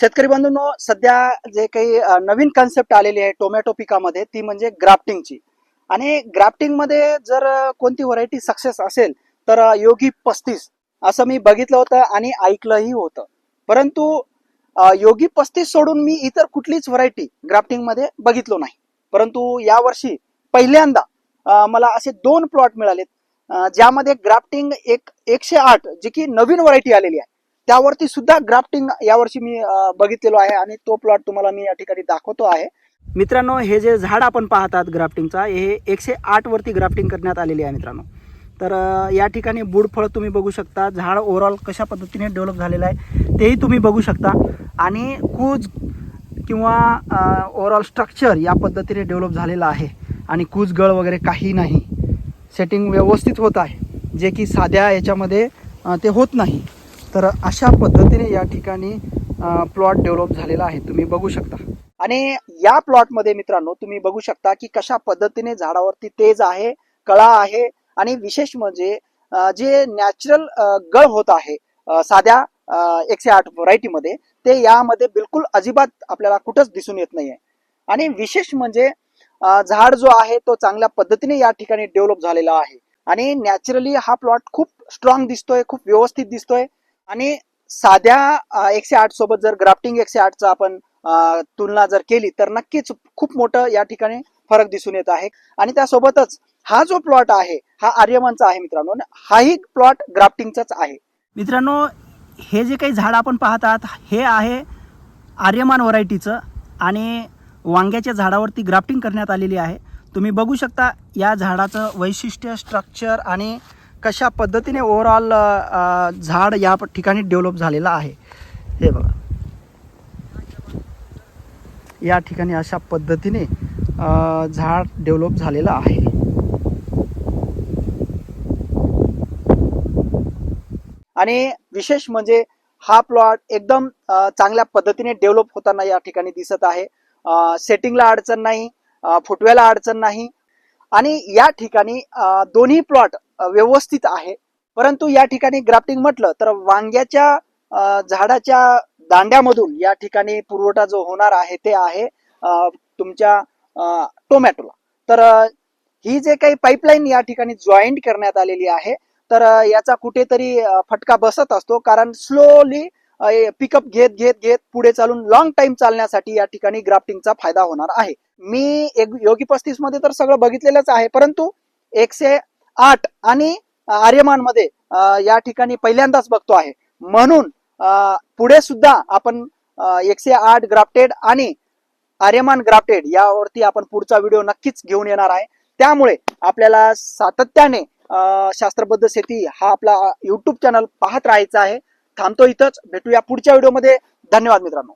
शेतकरी बंधूंनो सध्या जे काही नवीन कन्सेप्ट आलेली आहे टोमॅटो पिकामध्ये ती म्हणजे ग्राफ्टिंगची आणि ग्राफ्टिंगमध्ये जर कोणती व्हरायटी सक्सेस असेल तर योगी पस्तीस असं मी बघितलं होतं आणि ऐकलंही होतं. परंतु योगी पस्तीस सोडून मी इतर कुठलीच व्हरायटी ग्राफ्टिंगमध्ये बघितलो नाही. परंतु यावर्षी पहिल्यांदा मला असे दोन प्लॉट मिळालेत ज्यामध्ये ग्राफ्टिंग एक एकशे आठ जी की नवीन व्हरायटी आलेली आहे. त्यावरती सुद्धा ग्राफ्टिंग यावर्षी मी बघितलेलो आहे आणि तो प्लॉट तुम्हाला मी या ठिकाणी दाखवतो आहे. मित्रांनो हे जे झाड आपण पाहतात ग्राफ्टिंगचा हे एकशे आठ वरती ग्राफ्टिंग करण्यात आलेली आहे मित्रांनो. तर या ठिकाणी बुडफळ तुम्ही बघू शकता. झाड ओव्हरऑल कशा पद्धतीने डेव्हलप झालेलं आहे तेही तुम्ही बघू शकता. आणि कूज किंवा ओव्हरऑल स्ट्रक्चर या पद्धतीने डेव्हलप झालेलं आहे. आणि कूज गळ वगैरे काही नाही. सेटिंग व्यवस्थित होत आहे. जे की साध्या याच्यामध्ये ते होत नाही. तर अशा पद्धतीने या ठिकाणी प्लॉट डेव्हलप झालेला आहे. तुम्ही बघू शकता. आणि या प्लॉटमध्ये मित्रांनो तुम्ही बघू शकता की कशा पद्धतीने झाडावरती तेज आहे कळा आहे आणि विशेष म्हणजे जे नॅचरल गळ होत आहे साध्या एकशे आठ व्हरायटीमध्ये ते यामध्ये बिलकुल अजिबात आपल्याला कुठंच दिसून येत नाहीये. आणि विशेष म्हणजे झाड जो आहे तो चांगल्या पद्धतीने या ठिकाणी डेव्हलप झालेला आहे. आणि नॅचरली हा प्लॉट खूप स्ट्रॉंग दिसतोय खूप व्यवस्थित दिसतोय. आणि साध्या एकशे आठ सोबत जर ग्राफ्टिंग एकशे आठचा आपण तुलना जर केली तर नक्कीच खूप मोठं या ठिकाणी फरक दिसून येत आहे. आणि त्यासोबतच हा जो प्लॉट आहे हा आर्यमानचा आहे मित्रांनो हाही प्लॉट ग्राफ्टिंगचाच आहे. मित्रांनो हे जे काही झाड आपण पाहतात हे आहे आर्यमान व्हरायटीचं आणि वांग्याच्या झाडावरती ग्राफ्टिंग करण्यात आलेली आहे. तुम्ही बघू शकता या झाडाचं वैशिष्ट्य स्ट्रक्चर आणि कशा पद्धतीने ओव्हरऑल झाड या ठिकाणी डेव्हलप झालेलं आहे? हे बघा. या ठिकाणी अशा पद्धतीने झाड डेव्हलप झालेलं आहे. आणि विशेष म्हणजे हा प्लॉट एकदम चांगल्या पद्धतीने डेव्हलप होताना या ठिकाणी दिसत आहे. सेटिंगला अडचण नाही फुटव्याला अडचण नाही. आणि या ठिकाणी दोन्ही प्लॉट व्यवस्थित आहे. परंतु या ठिकाणी ग्राफ्टिंग म्हटलं तर वांग्याच्या झाडाच्या दांड्यामधून या ठिकाणी पुरवठा जो होणार आहे ते आहे तुमच्या टोमॅटोला. तर ही जे काही पाईपलाईन या ठिकाणी जॉईंट करण्यात आलेली आहे तर याचा कुठेतरी फटका बसत असतो कारण स्लोली पिकअप घेत घेत घेत पुढे चालून लॉंग टाइम चालण्यासाठी या ठिकाणी ग्राफ्टिंगचा फायदा होणार आहे. मी एक योगी पस्तीसमध्ये तर सगळं बघितलेलंच आहे परंतु एकशे आठ आणि आर्यमानमध्ये या ठिकाणी पहिल्यांदाच बघतो आहे. म्हणून पुढे सुद्धा आपण एकशे आठ ग्राफ्टेड आणि आर्यमान ग्राफ्टेड यावरती आपण पुढचा व्हिडिओ नक्कीच घेऊन येणार आहे. त्यामुळे आपल्याला सातत्याने शास्त्रबद्ध शेती हा आपला युट्यूब चॅनल पाहत राहायचा आहे. थांबतो इथंच. भेटूया पुढच्या व्हिडिओमध्ये. धन्यवाद मित्रांनो.